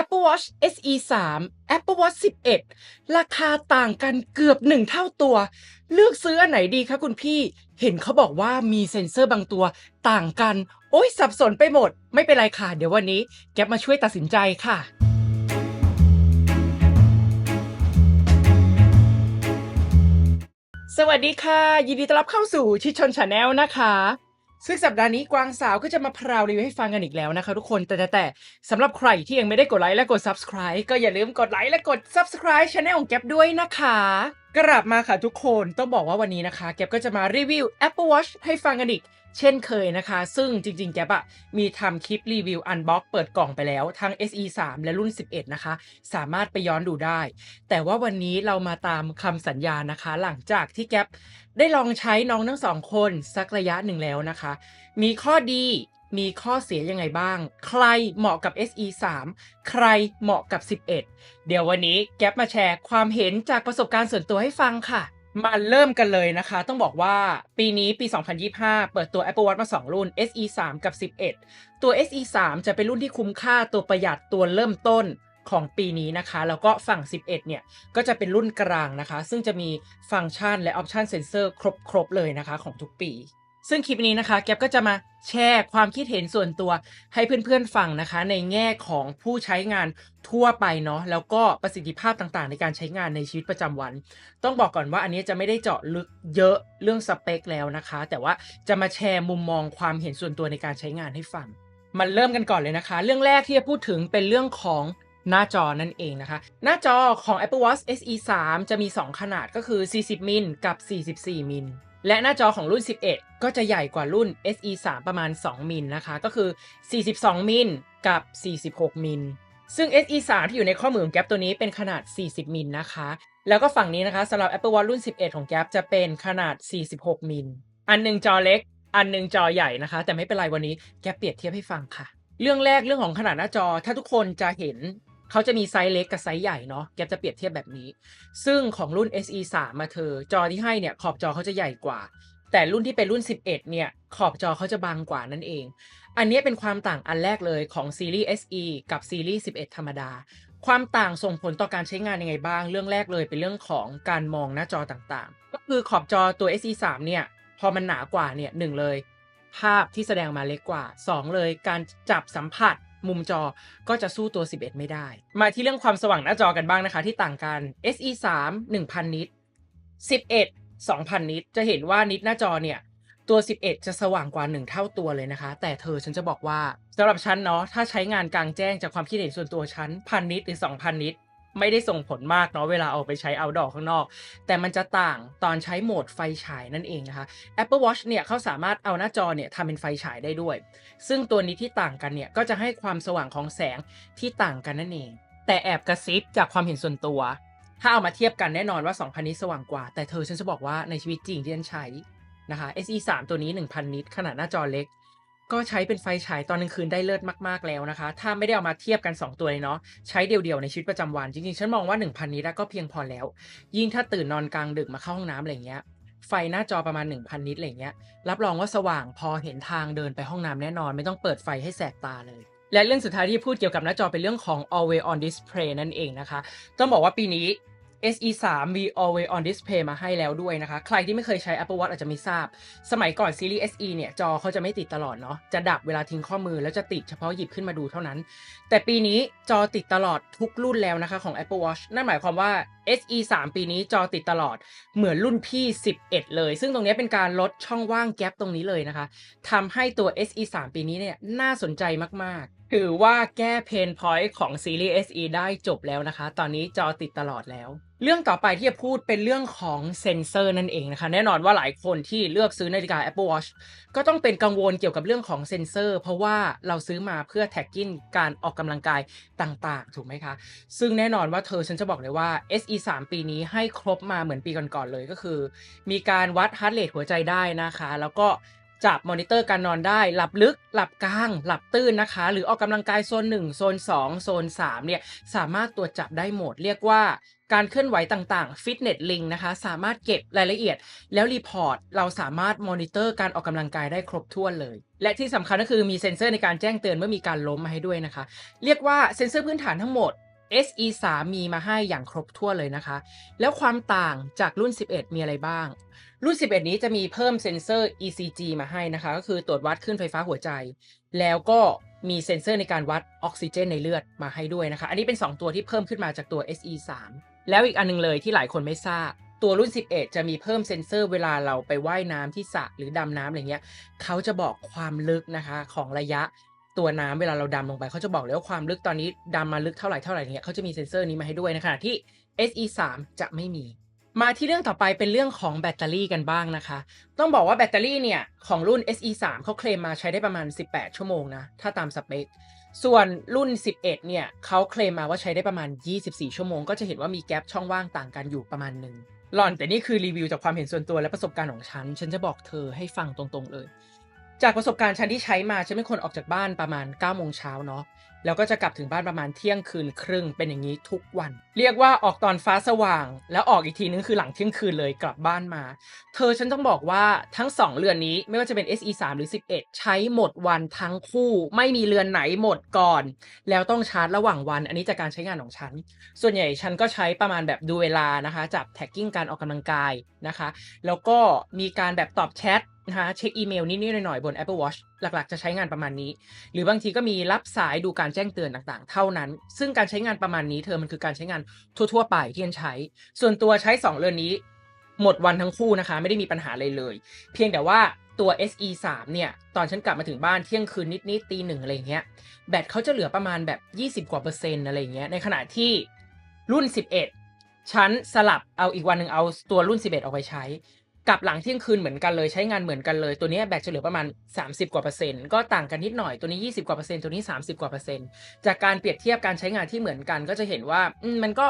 Apple Watch SE 3 Apple Watch 11 ราคาต่างกันเกือบหนึ่งเท่าตัว เลือกซื้ออันไหนดีคะคุณพี่ เห็นเขาบอกว่ามีเซ็นเซอร์บางตัวต่างกัน โอ้ยสับสนไปหมด ไม่เป็นไรค่ะ เดี๋ยววันนี้แก๊ปมาช่วยตัดสินใจค่ะสวัสดีค่ะ ยินดีต้อนรับเข้าสู่ชิชนชาแนลนะคะ ซึ่งสัปดาห์นี้กวางสาวก็จะมาพราวรีวิวให้ฟังกันอีกแล้วนะคะทุกคนแต่แต่แต่สำหรับใครที่ยังไม่ได้กดไลค์และกด subscribe ก็อย่าลืมกดไลค์และกด subscribe ช anel ของแก๊ปด้วยนะคะกลับมาค่ะทุกคนต้องบอกว่าวันนี้นะคะ แก๊ปก็จะมารีวิว Apple Watch ให้ฟังกันอีก เช่นเคยนะคะ ซึ่งจริงๆ แก๊ปะมีทำคลิปรีวิวอันบ็อกเปิดกล่องไปแล้ว ทั้ง SE 3 และรุ่น 11 นะคะ สามารถไปย้อนดูได้ แต่ว่าวันนี้เรามาตามคำสัญญานะคะ หลังจากที่แก๊ปได้ลองใช้น้องทั้งสองคนสักระยะหนึ่งแล้วนะคะ มีข้อดีมีข้อเสียยังไงบ้าง ใครเหมาะกับ SE 3 ใครเหมาะกับ 11 เดี๋ยววันนี้แก๊ปมาแชร์ความเห็นจากประสบการณ์ส่วนตัวให้ฟังค่ะ มาเริ่มกันเลยนะคะ ต้องบอกว่าปีนี้ปี 2025 เปิดตัว Apple Watch มา 2 รุ่น SE 3กับ 11 ตัว SE 3จะเป็นรุ่นที่คุ้มค่าตัวประหยัดตัวเริ่มต้นของปีนี้นะคะ แล้วก็ฝั่ง 11 เนี่ย ก็จะเป็นรุ่นกลางนะคะ ซึ่งจะมีฟังก์ชันและออปชันเซนเซอร์ครบ ๆ เลยนะคะของทุกปี ซึ่งคลิปนี้นะคะแก๊ปก็จะมาแชร์ความคิดเห็นส่วนตัวให้เพื่อนๆฟังนะคะ ในแง่ของผู้ใช้งานทั่วไปเนาะแล้วก็ประสิทธิภาพต่างๆ ในการใช้งานในชีวิตประจำวัน ต้องบอกก่อนว่าอันนี้จะไม่ได้เจาะลึกเยอะเรื่องสเปคแล้วนะคะ แต่ว่าจะมาแชร์มุมมองความเห็นส่วนตัวในการใช้งานให้ฟัง มันเริ่มกันก่อนเลยนะคะ เรื่องแรกที่จะพูดถึงเป็นเรื่องของหน้าจอนั่นเองนะคะ หน้าจอของ Apple Watch SE 3 จะมี 2 ขนาดก็คือ 40 มิลกับ 44 มิล และหน้าจอของรุ่น 11 ก็จะใหญ่กว่ารุ่น SE 3ประมาณ 2 มิลนะคะ ก็คือ 42 มิลกับ 46 มิล ซึ่ง SE 3ที่อยู่ในข้อมือของแก๊ปตัวนี้เป็นขนาด 40 มิลนะคะ แล้วก็ฝั่งนี้นะคะสำหรับ Apple Watch รุ่น 11 ของแก๊ปจะเป็นขนาด 46 มิล อันหนึ่งจอเล็ก อันหนึ่งจอใหญ่นะคะ แต่ไม่เป็นไรวันนี้แก๊ปเปรียบเทียบให้ฟังค่ะ เรื่องแรกเรื่องของขนาดหน้าจอ ถ้าทุกคนจะเห็น เขาจะมีไซส์เล็กกับไซส์ใหญ่เนาะแกจะเปรียบเทียบแบบนี้ ซึ่งของรุ่น SE 3มาเธอ จอที่ให้เนี่ยขอบจอเขาจะใหญ่กว่า แต่รุ่นที่เป็นรุ่น 11 เนี่ย ขอบจอเขาจะบางกว่านั่นเอง อันนี้เป็นความต่างอันแรกเลยของซีรีส์ SE กับซีรีส์ 11 ธรรมดา ความต่างส่งผลต่อการใช้งานยังไงบ้าง เรื่องแรกเลยเป็นเรื่องของการมองหน้าจอต่างๆ ก็คือขอบจอตัว SE 3เนี่ย พอมันหนากว่าเนี่ยหนึ่งเลย ภาพที่แสดงมาเล็กกว่า 2 เลยการจับสัมผัส มุมจอก็จะสู้ตัว 11 ไม่ได้ มาที่เรื่องความสว่างหน้าจอกันบ้างนะคะ ที่ต่างกัน SE 3 1000 นิต 11 2,000 นิต จะเห็นว่านิตหน้าจอเนี่ย ตัว 11 จะสว่างกว่า 1 เท่าตัวเลยนะคะ แต่เธอฉันจะบอกว่าสำหรับฉันเนาะถ้าใช้งานกลางแจ้งจากความคิดเห็นส่วนตัวฉันพันนิตหรือ 2,000 นิต ไม่ได้ส่งผลมากเนาะเวลาเอาไปใช้ outdoor ข้างนอก แต่มันจะต่างตอนใช้โหมดไฟฉายนั่นเองนะคะ Apple Watch เนี่ยเขาสามารถเอาหน้าจอเนี่ยทำเป็นไฟฉายได้ด้วย ซึ่งตัวนี้ที่ต่างกันเนี่ยก็จะให้ความสว่างของแสงที่ต่างกันนั่นเอง แต่แอบกระซิบจากความเห็นส่วนตัว ถ้าเอามาเทียบกันแน่นอนว่า2,000นิตสว่างกว่า แต่เธอฉันจะบอกว่าในชีวิตจริงที่ฉันใช้นะคะ SE 3ตัวนี้ 1,000 นิตขนาดหน้าจอเล็ก ก็ใช้เป็นไฟฉายตอนกลางคืนได้เลิศมากๆแล้วนะคะ ถ้าไม่ได้เอามาเทียบกัน 2 ตัวเลยเนาะ ใช้เดี่ยวๆในชีวิตประจำวัน จริงๆ ฉันมองว่า 1,000นิตก็เพียงพอแล้ว ยิ่งถ้าตื่นนอนกลางดึกมาเข้าห้องน้ำอะไรเงี้ย ไฟหน้าจอประมาณ 1,000 นิตอะไรเงี้ย รับรองว่าสว่างพอเห็นทางเดินไปห้องน้ำแน่นอน ไม่ต้องเปิดไฟให้แสบตาเลย และเรื่องสุดท้ายที่พูดเกี่ยวกับหน้าจอเป็นเรื่องของ always on display นั่นเองนะคะ ต้องบอกว่าปีนี้ SE 3มี always on display มาให้แล้วด้วยนะคะ ใครที่ไม่เคยใช้ Apple Watch อาจจะไม่ทราบ สมัยก่อนซีรีส์ SE เนี่ย จอเขาจะไม่ติดตลอดเนาะ จะดับเวลาทิ้งข้อมือแล้วจะติดเฉพาะหยิบขึ้นมาดูเท่านั้น แต่ปีนี้จอติดตลอดทุกรุ่นแล้วนะคะของ Apple Watch นั่นหมายความว่า SE 3 ปีนี้จอติดตลอดเหมือนรุ่นพี่ 11 เลย ซึ่งตรงนี้เป็นการลดช่องว่างแกลบตรงนี้เลยนะคะทำให้ตัว SE 3 ปีนี้เนี่ยน่าสนใจมากๆ ถือว่าแก้เพนพอยต์ของซีรีส์ SE ได้จบแล้วนะคะ ตอนนี้จอติดตลอดแล้ว เรื่องต่อไปที่จะพูดเป็นเรื่องของเซ็นเซอร์นั่นเองนะคะแน่นอนว่าหลายคนที่เลือกซื้อนาฬิกา Apple Watch ก็ต้องเป็นกังวลเกี่ยวกับเรื่องของเซ็นเซอร์ เพราะว่าเราซื้อมาเพื่อแท็กกิ้งการออกกำลังกายต่างๆ ถูกไหมคะ ซึ่งแน่นอนว่าเธอฉันจะบอกเลยว่า SE 3 ปีนี้ให้ครบมาเหมือนปีก่อนๆเลยก็คือ มีการวัดฮาร์ดเรทหัวใจได้นะคะ แล้วก็จับมอนิเตอร์การนอนได้ หลับลึก หลับกลาง หลับตื้นนะคะ หรือออกกำลังกายโซน 1 โซน 2 โซน 3 เนี่ย สามารถตรวจจับได้หมด เรียกว่า การเคลื่อนไหวต่างๆ Fitness Link นะคะสามารถเก็บรายละเอียด แล้วรีพอร์ตเราสามารถมอนิเตอร์การออกกำลังกายได้ครบถ้วนเลย และที่สำคัญก็คือมีเซ็นเซอร์ในการแจ้งเตือนเมื่อมีการล้มมาให้ด้วยนะคะ เรียกว่าเซ็นเซอร์พื้นฐานทั้งหมด SE 3 มีมาให้อย่างครบถ้วนเลยนะคะ แล้วความต่างจากรุ่น 11 มีอะไรบ้าง รุ่น 11 นี้จะมีเพิ่มเซ็นเซอร์ ECG มาให้นะคะ ก็คือตรวจวัดคลื่นไฟฟ้าหัวใจ แล้วก็มีเซ็นเซอร์ในการวัดออกซิเจนในเลือดมาให้ด้วยนะคะ อันนี้เป็น 2 ตัวที่เพิ่มขึ้นมาจากตัว SE 3 แล้วอีกอันนึงเลยที่หลายคนไม่ทราบ ตัวรุ่น 11 จะมีเพิ่มเซ็นเซอร์เวลาเราไปว่ายน้ำที่สระหรือดำน้ำอะไรเงี้ยเขาจะบอกความลึกนะคะของระยะตัวน้ำเวลาเราดำลงไปเขาจะบอกเลยว่าความลึกตอนนี้ดำมาลึกเท่าไหร่เท่าไหร่เงี้ยเขาจะมีเซ็นเซอร์นี้มาให้ด้วยในขณะที่ SE 3จะไม่มี มาที่เรื่องต่อไปเป็นเรื่องของแบตเตอรี่กันบ้างนะคะ ต้องบอกว่าแบตเตอรี่เนี่ยของรุ่น SE 3เขาเคลมมาใช้ได้ประมาณ 18 ชั่วโมงนะถ้าตามสเปค ส่วนรุ่น 11 เนี่ยเขาเคลมมาว่าใช้ได้ประมาณ 24 ชั่วโมง ก็จะเห็นว่ามีแกลบช่องว่างต่างกันอยู่ประมาณหนึ่งหล่อนแต่นี่คือรีวิวจากความเห็นส่วนตัวและประสบการณ์ของฉัน ฉันจะบอกเธอให้ฟังตรงๆเลย จากประสบการณ์ฉันที่ใช้มาฉันเป็นคนออกจากบ้านประมาณ9โมงเช้าเนาะแล้วก็จะกลับถึงบ้านประมาณเที่ยงคืนครึ่งเป็นอย่างนี้ทุกวัน เรียกว่าออกตอนฟ้าสว่าง แล้วออกอีกทีนึงคือหลังเที่ยงคืนเลยกลับบ้านมา เธอฉันต้องบอกว่าทั้ง 2เรือนนี้ไม่ว่าจะเป็น SE 3หรือ 11 ใช้หมดวันทั้งคู่ไม่มีเรือนไหนหมดก่อน แล้วต้องชาร์จระหว่างวัน อันนี้จากการใช้งานของฉัน ส่วนใหญ่ฉันก็ใช้ประมาณแบบดูเวลานะคะจับแท็กกิ้งการออกกำลังกายนะคะ แล้วก็มีการแบบตอบแชท นะคะเช็คอีเมลนิดๆหน่อยๆบน Apple Watch หลักๆ จะใช้งานประมาณนี้ หรือบางทีก็มีรับสายดูการแจ้งเตือนต่างๆ เท่านั้น ซึ่งการใช้งานประมาณนี้เธอมันคือการใช้งานทั่วๆไปที่ฉันใช้ ส่วนตัวใช้ 2 เรือนนี้ หมดวันทั้งคู่นะคะ ไม่ได้มีปัญหาเลยเลย เพียงแต่ว่าตัว SE 3เนี่ย ตอนฉันกลับมาถึงบ้านเที่ยงคืนนิดๆตีหนึ่งอะไรเงี้ยแบตเขาจะเหลือประมาณแบบ 20 กว่าเปอร์เซ็นต์อะไรเงี้ยในขณะที่รุ่น 11ฉันสลับเอาอีกวันหนึ่งเอาตัวรุ่น 11 ออกไปใช้ กับหลังเที่ยงคืนเหมือนกันเลยใช้งานเหมือนกันเลยตัวนี้แบตจะเหลือประมาณ 30 กว่าเปอร์เซ็นต์ก็ต่างกันนิดหน่อยตัวนี้ 20 กว่าเปอร์เซ็นต์ตัวนี้ 30 กว่าเปอร์เซ็นต์จากการเปรียบเทียบการใช้งานที่เหมือนกันก็จะเห็นว่ามันก็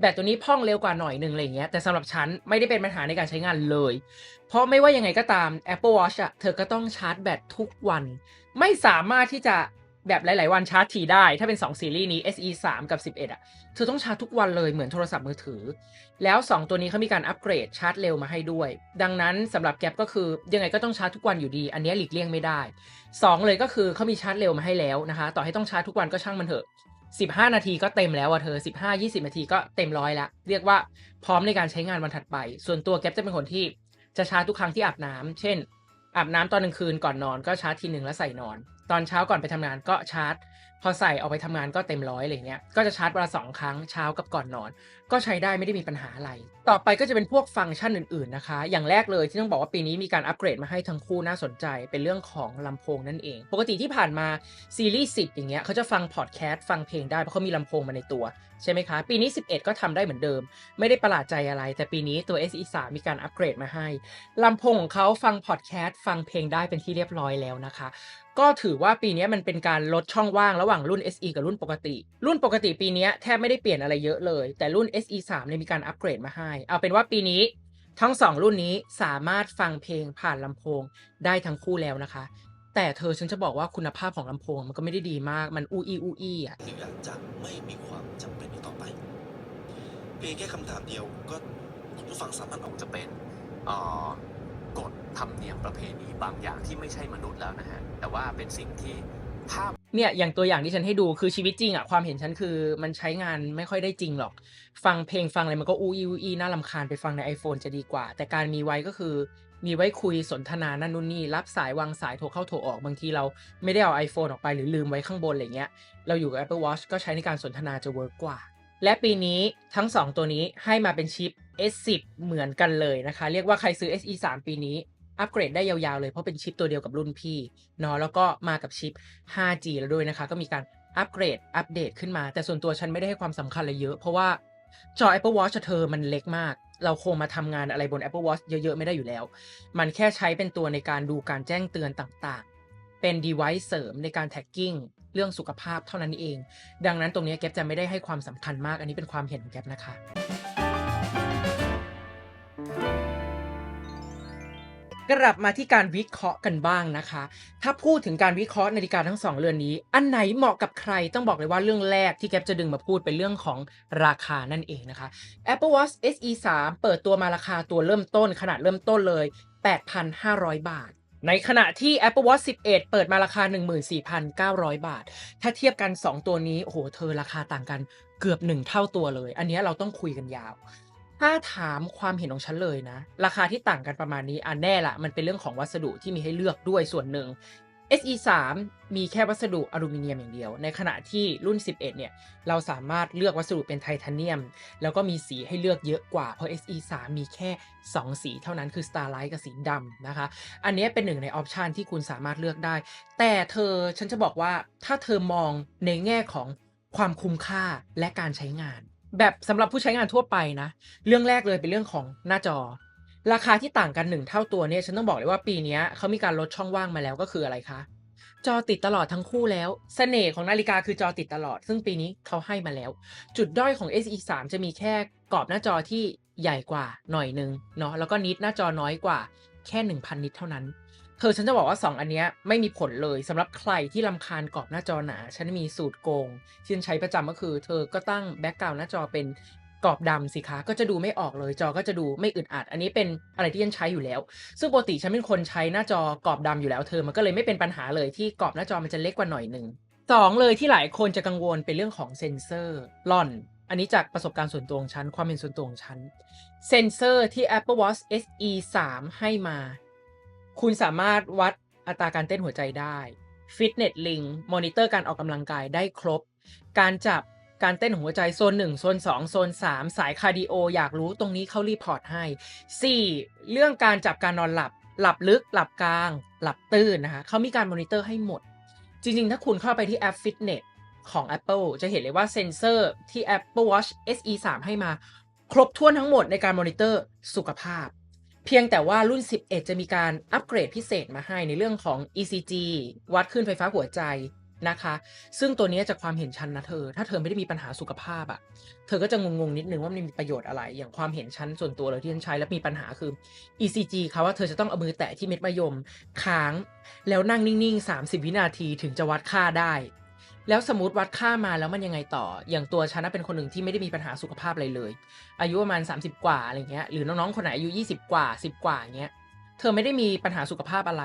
แบตตัวนี้พ่องเร็วกว่าหน่อยหนึ่งอะไรเงี้ยแต่สำหรับฉันไม่ได้เป็นปัญหาในการใช้งานเลย เพราะไม่ว่ายังไงก็ตาม Apple Watch อะเธอก็ต้องชาร์จแบตทุกวัน ไม่สามารถที่จะ แบบหลาย ๆ วันชาร์จทีได้ ถ้าเป็น 2 ซีรีส์นี้ SE 3 กับ 11 อะ เธอต้องชาร์จทุกวันเลยเหมือนโทรศัพท์มือถือ แล้ว 2 ตัวนี้เขามีการอัปเกรดชาร์จเร็วมาให้ด้วย ดังนั้นสำหรับแก๊ปก็คือยังไงก็ต้องชาร์จทุกวันอยู่ดี อันนี้หลีกเลี่ยงไม่ได้ 2 เลยก็คือเขามีชาร์จเร็วมาให้แล้วนะคะ ต่อให้ต้องชาร์จทุกวันก็ช่างมันเถอะ 15 นาทีก็เต็มแล้วอะเธอ 15-20 นาทีก็เต็มร้อยละเรียกว่าพร้อมในการใช้งานวันถัดไป ส่วนตัวแก๊ปจะเป็นคนที่จะชาร์จทุกครั้งที่อาบน้ำเช่นอาบน้ำตอนกลางคืนก่อนนอนก็ชาร์จทีหนึ่งแล้วใส่นอน ตอนเช้าก่อนไปทำงานก็ชาร์จพอใส่ออกไปทำงานก็เต็มร้อยอะไรเงี้ย ก็จะชาร์จวันละสองครั้งเช้ากับก่อนนอน ก็ใช้ได้ไม่ได้มีปัญหาอะไร ต่อไปก็จะเป็นพวกฟังก์ชันอื่นๆนะคะ อย่างแรกเลยที่ต้องบอกว่าปีนี้มีการอัปเกรดมาให้ทั้งคู่น่าสนใจ เป็นเรื่องของลำโพงนั่นเอง ปกติที่ผ่านมาซีรีส์10 อย่างเงี้ยเขาจะฟังพอดแคสต์ฟังเพลงได้เพราะเขามีลำโพงมาในตัวใช่ไหมคะ ปีนี้ 11 ก็ทำได้เหมือนเดิม ไม่ได้ประหลาดใจอะไร แต่ปีนี้ตัว SE 3มีการอัปเกรดมาให้ลำโพงของเขาฟังพอดแคสต์ฟังเพลงได้เป็นที่เรียบร้อยแล้วนะคะ ก็ถือว่าปีนี้มันเป็นการลดช่องว่างระหว่างรุ่น SE กับรุ่นปกติ รุ่นปกติปีนี้แทบไม่ได้เปลี่ยนอะไรเยอะเลย แต่รุ่น SE 3เนี่ยมีการอัปเกรดมาให้ เอาเป็นว่าปีนี้ทั้งสองรุ่นนี้สามารถฟังเพลงผ่านลำโพงได้ทั้งคู่แล้วนะคะ แต่เธอฉันจะบอกว่าคุณภาพของลำโพงมันก็ไม่ได้ดีมาก มันอูอีอูอีอะหรืออาจจะไม่มีความจำเป็นอีกต่อไป เพียงแค่คำถามเดียวก็คุณผู้ฟังสามารถออกจะเป็นอ่อกฎธรรมเนียมประเพณีบางอย่างที่ไม่ใช่มนุษย์แล้วนะฮะ แต่ว่าเป็นสิ่งที่ถ้า เนี่ยอย่างตัวอย่างที่ฉันให้ดูคือชีวิตจริงอะความเห็นฉันคือมันใช้งานไม่ค่อยได้จริงหรอก ฟังเพลงฟังอะไรมันก็อูอีอูอีน่าลำคาญไปฟังใน iPhone จะดีกว่า แต่การมีไว้ก็คือ มีไว้คุยสนทนานั่นนู่นนี่ รับสายวางสายโทรเข้าโทรออกบางทีเราไม่ได้เอา iPhone ออกไปหรือลืมไว้ข้างบนอะไรเงี้ยเราอยู่กับ Apple Watch ก็ใช้ในการสนทนาจะเวิร์กกว่า และปีนี้ทั้ง 2 ตัวนี้ให้มาเป็นชิป S10 เหมือนกันเลยนะคะ เรียกว่าใครซื้อ SE 3 ปีนี้ อัปเกรดได้ยาวๆเลยเพราะเป็นชิปตัวเดียวกับรุ่นพี่เนาะแล้วก็มากับชิป 5G แล้วด้วยนะคะ ก็มีการอัปเกรดอัปเดตขึ้นมา แต่ส่วนตัวฉันไม่ได้ให้ความสำคัญอะไรเยอะ เพราะว่าจอ Apple Watch เธอมันเล็กมาก เราคงมาทำงานอะไรบน Apple Watch เยอะ ๆ ไม่ได้อยู่แล้ว มันแค่ใช้เป็นตัวในการดูการแจ้งเตือนต่างๆ เป็น device เสริมในการ tagging เรื่องสุขภาพเท่านั้นเอง ดังนั้นตรงนี้แก๊ปจะไม่ได้ให้ความสำคัญมาก อันนี้เป็นความเห็นของแก๊ปนะคะ กลับมาที่การวิเคราะห์กันบ้างนะคะ ถ้าพูดถึงการวิเคราะห์นาฬิกาทั้งสองเรือนนี้ อันไหนเหมาะกับใครต้องบอกเลยว่าเรื่องแรกที่แกปจะดึงมาพูดเป็นเรื่องของราคานั่นเองนะคะ Apple Watch SE 3เปิดตัวมาราคาตัวเริ่มต้นขนาดเริ่มต้นเลย 8,500 บาทในขณะที่ Apple Watch 11 เปิดมาราคา 14,900 บาท ถ้าเทียบกัน 2 ตัวนี้ โอ้โห เธอราคาต่างกันเกือบ 1 เท่าตัวเลย อันนี้เราต้องคุยกันยาว ถ้าถามความเห็นของฉันเลยนะ ราคาที่ต่างกันประมาณนี้อันแน่ละมันเป็นเรื่องของวัสดุที่มีให้เลือกด้วยส่วนหนึ่ง SE 3มีแค่วัสดุอลูมิเนียมอย่างเดียว ในขณะที่รุ่น 11 เนี่ย เราสามารถเลือกวัสดุเป็นไทเทเนียม แล้วก็มีสีให้เลือกเยอะกว่า เพราะ SE 3มีแค่ 2 สีเท่านั้นคือ Starlight กับสีดำนะคะ อันนี้เป็นหนึ่งในออปชันที่คุณสามารถเลือกได้ แต่เธอฉันจะบอกว่าถ้าเธอมองในแง่ของความคุ้มค่าและการใช้งาน แบบสำหรับผู้ใช้งานทั่วไปนะ เรื่องแรกเลยเป็นเรื่องของหน้าจอ ราคาที่ต่างกันหนึ่งเท่าตัวเนี่ยฉันต้องบอกเลยว่าปีนี้เขามีการลดช่องว่างมาแล้วก็คืออะไรคะจอติดตลอดทั้งคู่แล้วเสน่ห์ของนาฬิกาคือจอติดตลอด ซึ่งปีนี้เขาให้มาแล้ว จุดด้อยของ SE 3จะมีแค่กรอบหน้าจอที่ใหญ่กว่าหน่อยนึงเนาะแล้วก็นิดหน้าจอน้อยกว่าแค่ 1,000 นิตเท่านั้น เธอฉันจะบอกว่า 2 อันเนี้ยไม่มีผลเลยสำหรับใครที่ลำคาญกรอบหน้าจอหนา ฉันมีสูตรโกงที่ฉันใช้ประจำก็คือ เธอก็ตั้งแบ็กกราวน์หน้าจอเป็นกรอบดำสิคะก็จะดูไม่ออกเลยจอก็จะดูไม่อึดอัด อันนี้เป็นอะไรที่ฉันใช้อยู่แล้ว ซึ่งปกติฉันเป็นคนใช้หน้าจอกรอบดำอยู่แล้วเธอมันก็เลยไม่เป็นปัญหาเลยที่กรอบหน้าจอมันจะเล็กกว่าหน่อยหนึ่งสองเลยที่หลายคนจะกังวลเป็นเรื่องของเซ็นเซอร์หล่อน อันนี้จากประสบการณ์ส่วนตัวของฉันความเป็นส่วนตัวของฉันเซ็นเซอร์ที่ Apple Watch SE 3 ให้มา คุณสามารถวัดอัตราการเต้นหัวใจได้ Fitness Link มอนิเตอร์การออกกำลังกายได้ครบ การจับการเต้นของหัวใจโซน 1 โซน 2 โซน 3 สายคาร์ดิโออยากรู้ตรงนี้เขารีพอร์ตให้ 4. เรื่องการจับการนอนหลับ หลับลึก หลับกลาง หลับตื่นนะคะเขามีการมอนิเตอร์ให้หมด จริง ๆ ถ้าคุณเข้าไปที่แอป Fitness ของ Apple จะเห็นเลยว่าเซ็นเซอร์ที่ Apple Watch SE 3ให้มา ครบถ้วนทั้งหมดในการมอนิเตอร์สุขภาพ เพียงแต่ว่ารุ่น 11 จะมีการอัปเกรดพิเศษมาให้ในเรื่องของ ECG วัดขึ้นไฟฟ้าหัวใจนะคะ ซึ่งตัวนี้จากความเห็นชันนะเธอ ถ้าเธอไม่ได้มีปัญหาสุขภาพอะ่ะ เธอก็จะงงๆนิดนึงว่ามันมีประโยชน์อะไร อย่างความเห็นชั้นส่วนตัวเลยที่ฉันใช้แล้วมีปัญหาคือ ECG เขาว่าเธอจะต้องเอามือแตะที่เม็ดมะยมค้าง แล้วนั่งนิ่งๆ 30 วินาทีถึงจะวัดค่าได้ แล้วสมมติวัดค่ามาแล้วมันยังไงต่อ อย่างตัวฉันนะเป็นคนหนึ่งที่ไม่ได้มีปัญหาสุขภาพอะไรเลย อายุประมาณ 30 กว่าอะไรเงี้ย หรือน้องๆ คนไหนอายุ 20 กว่า 10 กว่าเงี้ย เธอไม่ได้มีปัญหาสุขภาพอะไร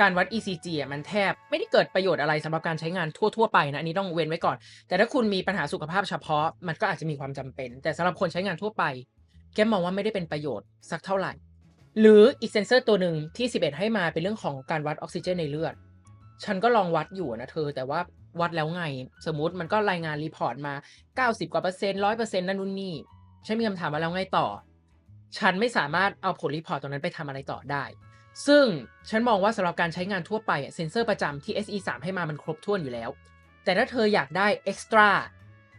การวัด ECG อะมันแทบไม่ได้เกิดประโยชน์อะไรสำหรับการใช้งานทั่วๆ ไปนะ อันนี้ต้องเว้นไว้ก่อน แต่ถ้าคุณมีปัญหาสุขภาพเฉพาะ มันก็อาจจะมีความจำเป็น แต่สำหรับคนใช้งานทั่วไป แกมองว่าไม่ได้เป็นประโยชน์สักเท่าไหร่ หรืออีกเซนเซอร์ตัวหนึ่งที่ 11 ให้มาเป็นเรื่องของการวัดออกซิเจนในเลือดฉันก็ลองวัดอยู่นะเธอ แต่ว่า วัดแล้วไง สมมติมันก็รายงานรีพอร์ตมา 90 กว่าเปอร์เซ็นต์ร้อยเปอร์เซ็นต์นั่นนู่นนี่ฉันมีคำถามมาแล้วไงต่อ ฉันไม่สามารถเอาผลรีพอร์ตตรงนั้นไปทำอะไรต่อได้ ซึ่งฉันมองว่าสำหรับการใช้งานทั่วไปเซ็นเซอร์ประจำที่ SE 3ให้มามันครบถ้วนอยู่แล้ว แต่ถ้าเธออยากได้เอ็กซ์ตร้า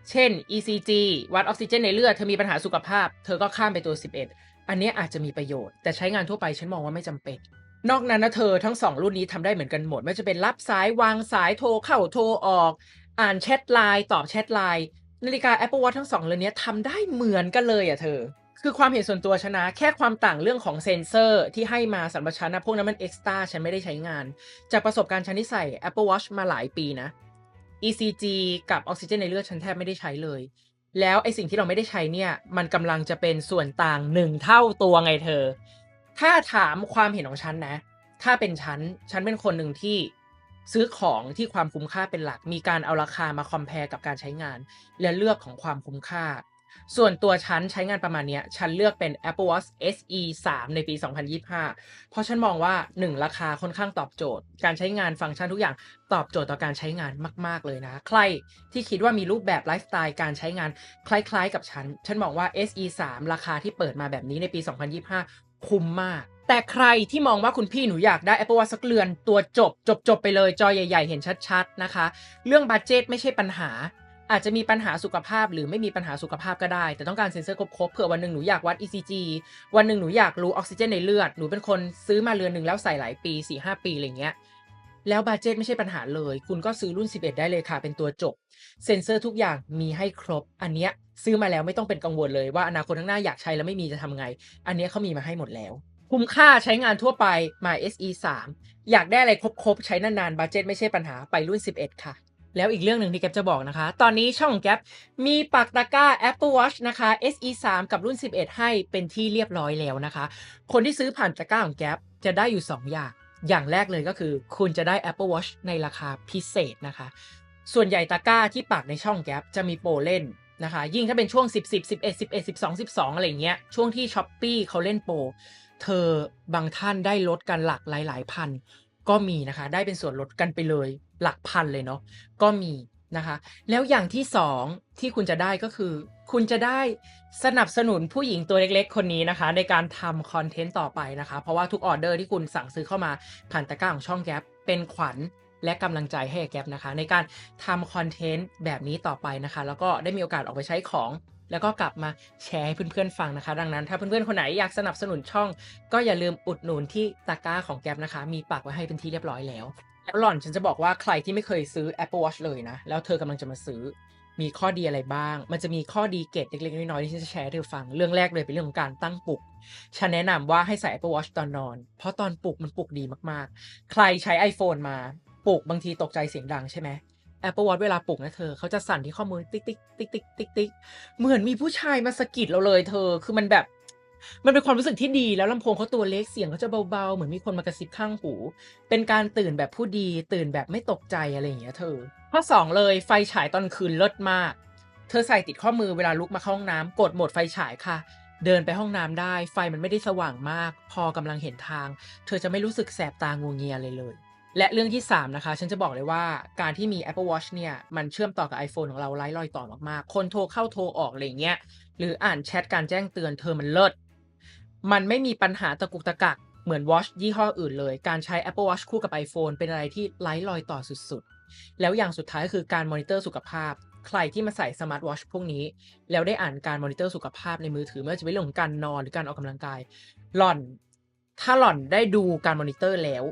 เช่น ECG วัดออกซิเจนในเลือด เธอมีปัญหาสุขภาพ เธอก็ข้ามไปตัว 11 อันนี้อาจจะมีประโยชน์ แต่ใช้งานทั่วไปฉันมองว่าไม่จำเป็น นอกนั้นนะเธอทั้งสองรุ่นนี้ทำได้เหมือนกันหมด ไม่ว่าจะเป็นรับสายวางสายโทรเข้าโทรออก อ่านแชทไลน์ตอบแชทไลน์นาฬิกา Apple Watch ทั้งสองเรือนนี้ทำได้เหมือนกันเลยอะเธอ คือความเห็นส่วนตัวชนะ แค่ความต่างเรื่องของเซนเซอร์ที่ให้มาสำหรับฉันนะพวกนั้นมันเอ็กซ์ตร้าฉันไม่ได้ใช้งาน จากประสบการณ์ฉันที่ใส่ Apple Watch มาหลายปีนะ ECG กับออกซิเจนในเลือดฉันแทบไม่ได้ใช้เลย แล้วไอสิ่งที่เราไม่ได้ใช้เนี่ย มันกำลังจะเป็นส่วนต่างหนึ่งเท่าตัวไงเธอ ถ้าถามความเห็นของฉันนะ ถ้าเป็นฉัน ฉันเป็นคนหนึ่งที่ซื้อของที่ความคุ้มค่าเป็นหลัก มีการเอาราคามาคอมเพลกับการใช้งาน และเลือกของความคุ้มค่า ส่วนตัวฉันใช้งานประมาณเนี้ย ฉันเลือกเป็น Apple Watch SE 3 ในปี 2025 เพราะฉันมองว่า 1 ราคาค่อนข้างตอบโจทย์ การใช้งานฟังก์ชันทุกอย่างตอบโจทย์ต่อการใช้งานมาก ๆ เลยนะ ใครที่คิดว่ามีรูปแบบไลฟ์สไตล์การใช้งานคล้าย ๆ กับฉัน ฉันมองว่า SE 3 ราคาที่เปิดมาแบบนี้ในปี 2025 คุ้มมากแต่ใครที่มองว่าคุณพี่หนูอยากได้ Apple Watch สักเรือนตัวจบจบจบไปเลยจอใหญ่ ๆ เห็นชัด ๆ นะคะ เรื่องบัตเจตไม่ใช่ปัญหา อาจจะมีปัญหาสุขภาพหรือไม่มีปัญหาสุขภาพก็ได้ แต่ต้องการเซ็นเซอร์ครบๆเผื่อวันหนึ่งหนูอยากวัด ECG วันหนึ่งหนูอยากรู้ออกซิเจนในเลือด หนูเป็นคนซื้อมาเรือนหนึ่งแล้วใส่หลายปี4-5ปีอะไรเงี้ยแล้วบัตเจตไม่ใช่ปัญหาเลย คุณก็ซื้อรุ่น 11 ได้เลยค่ะ เป็นตัวจบ เซ็นเซอร์ทุกอย่างมีให้ครบ อันเนี้ยซื้อมาแล้วไม่ต้องเป็นกังวลเลยว่าอนาคตข้างหน้าอยากใช้แล้วไม่มีจะทำไง อันเนี้ยเขามีมาให้หมดแล้ว คุ้มค่าใช้งานทั่วไปมา SE 3อยากได้อะไรครบๆใช้นานๆบัตเจ็ตไม่ใช่ปัญหาไปรุ่น 11 ค่ะ แล้วอีกเรื่องหนึ่งที่แก๊ปจะบอกนะคะ ตอนนี้ช่องแก๊ปมีปักตะกร้า Apple Watch นะคะ SE 3กับรุ่น 11 ให้เป็นที่เรียบร้อยแล้วนะคะ คนที่ซื้อผ่านตะกร้าของแก๊ปจะได้อยู่ 2 อย่าง อย่างแรกเลยก็คือ คุณจะได้ Apple Watch ในราคาพิเศษนะคะ ส่วนใหญ่ตะกร้าที่ปักในช่องแก๊ปจะมีโปรเล่นนะคะ ยิ่งถ้าเป็นช่วง 10 10 11 11 12 12 อะไรอย่างเงี้ย ช่วงที่ช้อปปีเขาเล่นโปร เธอบางท่านได้ลดกันหลักหลายๆพัน ก็มีนะคะ ได้เป็นส่วนลดกันไปเลยหลักพันเลยเนาะก็มีนะคะ แล้วอย่างที่สองที่คุณจะได้ก็คือ คุณจะได้สนับสนุนผู้หญิงตัวเล็กๆ คนนี้นะคะ ในการทำคอนเทนต์ต่อไปนะคะ เพราะว่าทุกออเดอร์ที่คุณสั่งซื้อเข้ามาผ่านตะกร้าของช่องแก๊ปเป็นขวัญและกำลังใจให้แก๊ปนะคะ ในการทำคอนเทนต์แบบนี้ต่อไปนะคะ แล้วก็ได้มีโอกาสออกไปใช้ของ แล้วก็กลับมาแชร์ให้เพื่อนๆฟังนะคะ ดังนั้น ถ้าเพื่อนๆคนไหนอยากสนับสนุนช่อง ก็อย่าลืมอุดหนุนที่ตะกร้าของแก๊ปนะคะ มีปักไว้ให้เป็นที่เรียบร้อยแล้วแล้วหล่อนฉันจะบอกว่าใครที่ไม่เคยซื้อ Apple Watch เลยนะ แล้วเธอกำลังจะมาซื้อมีข้อดีอะไรบ้าง มันจะมีข้อดีเกตเล็กๆน้อยๆที่ฉันจะแชร์ให้เธอฟัง เรื่องแรกเลยเป็นเรื่องของการตั้งปลุก ฉันแนะนำว่าให้ใส่ Apple Watch ตอนนอน เพราะตอนปลุกมันปลุกดีมากๆ ใครใช้ iPhone มาปลุกบางทีตกใจเสียงดังใช่ไหม Apple Watch เวลาปลุกนะเธอเขาจะสั่นที่ข้อมือติ๊กติ๊กติ๊กติ๊กติ๊กติ๊กเหมือนมีผู้ชายมาสะกิดเราเลยเธอ คือมันแบบ มันเป็นความรู้สึกที่ดีแล้วลำโพงเขาตัวเล็กเสียงเขาจะเบาๆ เหมือนมีคนมากระซิบข้างหู เป็นการตื่นแบบผู้ดี ตื่นแบบไม่ตกใจอะไรอย่างเงี้ยเธอ ข้อสองเลยไฟฉายตอนคืนเลิศมาก เธอใส่ติดข้อมือเวลาลุกมาเข้าห้องน้ำกดโหมดไฟฉายค่ะเดินไปห้องน้ำได้ ไฟมันไม่ได้สว่างมาก พอกำลังเห็นทาง เธอจะไม่รู้สึกแสบตางูเงียเลยเลย และเรื่องที่ 3 นะคะ ฉันจะบอกเลยว่าการที่มี Apple Watch เนี่ย มันเชื่อมต่อกับ iPhone ของเราไร้รอยต่อมากๆ คนโทรเข้าโทรออกอะไรเงี้ย หรืออ่านแชทการแจ้งเตือนเธอมันเลิศ มันไม่มีปัญหาตะกุกตะกักเหมือน Watch ยี่ห้ออื่นเลย การใช้ Apple Watch คู่กับ iPhone เป็นอะไรที่ไร้รอยต่อสุดๆ แล้วอย่างสุดท้ายก็คือการมอนิเตอร์สุขภาพ ใครที่มาใส่สมาร์ทวอชพวกนี้ แล้วได้อ่านการมอนิเตอร์สุขภาพในมือถือไม่ว่าจะเป็นเรื่องของการนอนหรือการออกกำลังกาย หล่อน ถ้าหล่อนได้ดูการมอนิเตอร์แล้ว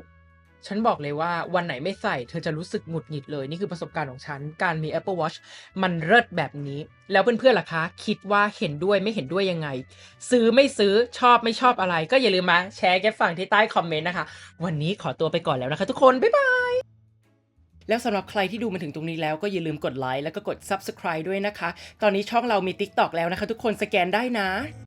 ฉันบอกเลยว่าวันไหนไม่ใส่ เธอจะรู้สึกหงุดหงิดเลย นี่คือประสบการณ์ของฉัน การมี Apple Watch มันเลิศแบบนี้ แล้วเพื่อนๆล่ะคะ คิดว่าเห็นด้วยไม่เห็นด้วยยังไง ซื้อไม่ซื้อชอบไม่ชอบอะไร ก็อย่าลืมมาแชร์แกฟังที่ใต้คอมเมนต์นะคะ วันนี้ขอตัวไปก่อนแล้วนะคะ ทุกคน บ๊ายบาย แล้วสำหรับใครที่ดูมาถึงตรงนี้แล้วก็อย่าลืมกดไลค์แล้วก็กด Subscribe ด้วยนะคะ ตอนนี้ช่องเรามี TikTok แล้วนะคะ ทุกคนสแกนได้นะ